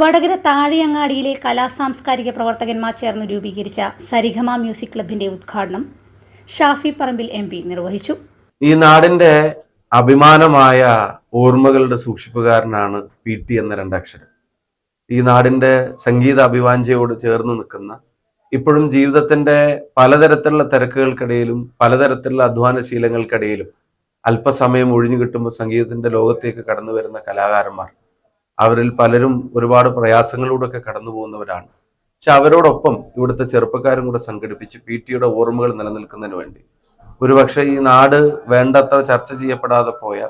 Vadakara താഴെയങ്ങാടിയിലെ കലാസാംസ്കാരിക പ്രവർത്തകന്മാർ ചേർന്ന് രൂപീകരിച്ച സരിഗമ മ്യൂസിക് ക്ലബിന്റെ ഉദ്ഘാടനം ഷാഫി പറമ്പിൽ എം നിർവഹിച്ചു. ഈ നാടിന്റെ അഭിമാനമായ ഓർമ്മകളുടെ സൂക്ഷിപ്പുകാരനാണ് പി ടി എന്ന രണ്ടക്ഷരം ഈ നാടിന്റെ സംഗീത അഭിവാഞ്ചയോട് ചേർന്ന് നിൽക്കുന്ന ഇപ്പോഴും ജീവിതത്തിന്റെ പലതരത്തിലുള്ള തിരക്കുകൾക്കിടയിലും പലതരത്തിലുള്ള അധ്വാനശീലങ്ങൾക്കിടയിലും അല്പസമയം ഒഴിഞ്ഞു കിട്ടുമ്പോൾ സംഗീതത്തിന്റെ ലോകത്തേക്ക് കടന്നു വരുന്ന കലാകാരന്മാർ. അവരിൽ പലരും ഒരുപാട് പ്രയാസങ്ങളിലൂടെയൊക്കെ കടന്നു പോകുന്നവരാണ് പക്ഷെ അവരോടൊപ്പം ഇവിടുത്തെ ചെറുപ്പക്കാരും കൂടെ സംഘടിപ്പിച്ച് പി ടിയുടെ ഓർമ്മകൾ നിലനിൽക്കുന്നതിന് വേണ്ടി. ഒരുപക്ഷെ ഈ നാട് വേണ്ടത്ര ചർച്ച ചെയ്യപ്പെടാതെ പോയ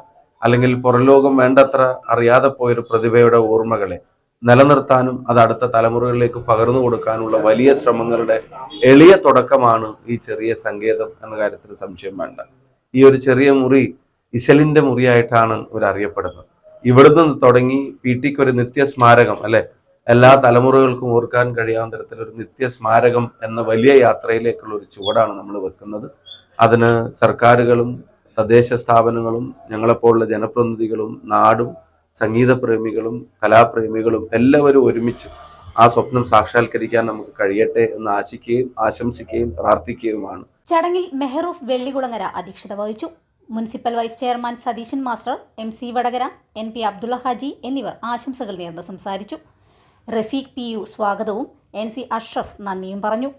അല്ലെങ്കിൽ പുറംലോകം വേണ്ടത്ര അറിയാതെ പോയൊരു പ്രതിഭയുടെ ഓർമ്മകളെ നിലനിർത്താനും അത് അടുത്ത തലമുറകളിലേക്ക് പകർന്നു കൊടുക്കാനുള്ള വലിയ ശ്രമങ്ങളുടെ എളിയ തുടക്കമാണ് ഈ ചെറിയ സങ്കേതം എന്ന കാര്യത്തിൽ സംശയം വേണ്ട. ഈ ഒരു ചെറിയ മുറി ഇശലിന്റെ മുറിയായിട്ടാണ് ഇവർ അറിയപ്പെടുന്നത് ഇവിടുന്ന് തുടങ്ങി പി ടിക്ക് ഒരു നിത്യ സ്മാരകം അല്ലെ? എല്ലാ തലമുറകൾക്കും ഓർക്കാൻ കഴിയാവുന്ന തരത്തിൽ ഒരു നിത്യ സ്മാരകം എന്ന വലിയ യാത്രയിലേക്കുള്ള ഒരു ചുവടാണ് നമ്മൾ വെക്കുന്നത്. അതിന് സർക്കാരുകളും തദ്ദേശ സ്ഥാപനങ്ങളും ഞങ്ങളെപ്പോലുള്ള ജനപ്രതിനിധികളും നാടും സംഗീതപ്രേമികളും കലാപ്രേമികളും എല്ലാവരും ഒരുമിച്ച് ആ സ്വപ്നം സാക്ഷാത്കരിക്കാൻ നമുക്ക് കഴിയട്ടെ എന്ന് ആശിക്കുകയും ആശംസിക്കുകയും പ്രാർത്ഥിക്കുകയുമാണ്. ചടങ്ങിൽ മെഹറൂഫ് വെള്ളികുളങ്ങര അധ്യക്ഷത വഹിച്ചു. Municipal vice chairman Satheesan master M C Vadakara N P Abdulla Haji എന്നിവർ ആശംസകൾ നേർന്ന് സംസാരിച്ചു. റഫീഖ് പി യു സ്വാഗതവും. എൻ സി അഷ്റഫ് നന്ദിയും പറഞ്ഞു.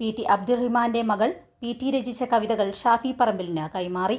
പി ടി അബ്ദുറഹിമാന്റെ മകൾ പി ടി രചിച്ച കവിതകൾ ഷാഫി പറമ്പിലിന് കൈമാറി.